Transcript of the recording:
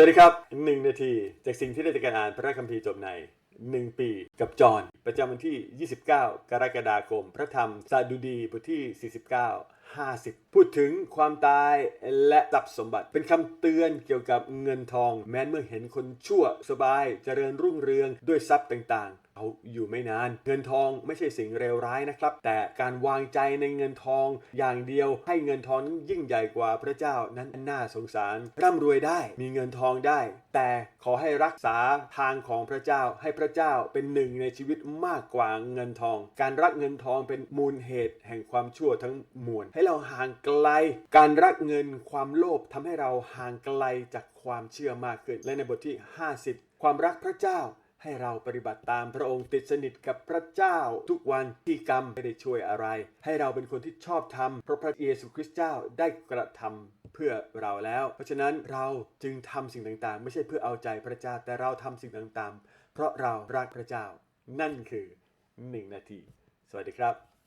สวัสดีครับ 1 นาที จากสิ่งที่ได้จากการอ่านพระคัมภีร์จบใน 1 ปีกับจอห์นประจำวันที่ 29 กรกฎาคม พระธรรมซาดูดีบทที่ 49 50 พูดถึงความตายและทรัพย์สมบัติ เป็นคำเตือนเกี่ยวกับเงินทอง แม้นเมื่อเห็นคนชั่วสบายเจริญรุ่งเรืองด้วยทรัพย์ต่างๆ เขาอยู่ไม่นาน เงินทองไม่ใช่สิ่งเลวร้ายนะครับ แต่การวางใจในเงินทองอย่างเดียว ให้เงินทองนั้นยิ่งใหญ่กว่าพระเจ้านั้นน่าสงสาร ร่ำรวยได้มีเงินทองได้ แต่ขอให้รักษาทางของพระเจ้าให้พระเจ้าเป็นหนึ่งในชีวิตมากกว่าเงินทอง การรักเงินทองเป็นมูลเหตุแห่งความชั่วทั้งมวลให้เราห่างไกล การรักเงินความโลภทำให้เราห่างไกลจากความเชื่อมากขึ้นและในบทที่ 50 ความรักพระเจ้า ให้เราปฏิบัติตามพระองค์ติดสนิทกับพระเจ้า ทุกวันที่กรรมไม่ได้ช่วยอะไร ให้เราเป็นคนที่ชอบทำเพราะพระเยซูคริสต์เจ้าได้กระทำเพื่อเราแล้ว เพราะฉะนั้นเราจึงทำสิ่งต่างๆ ไม่ใช่เพื่อเอาใจพระเจ้าแต่เราทำสิ่งต่างๆ เพราะเรารักพระเจ้า นั่นคือ 1 นาที สวัสดีครับ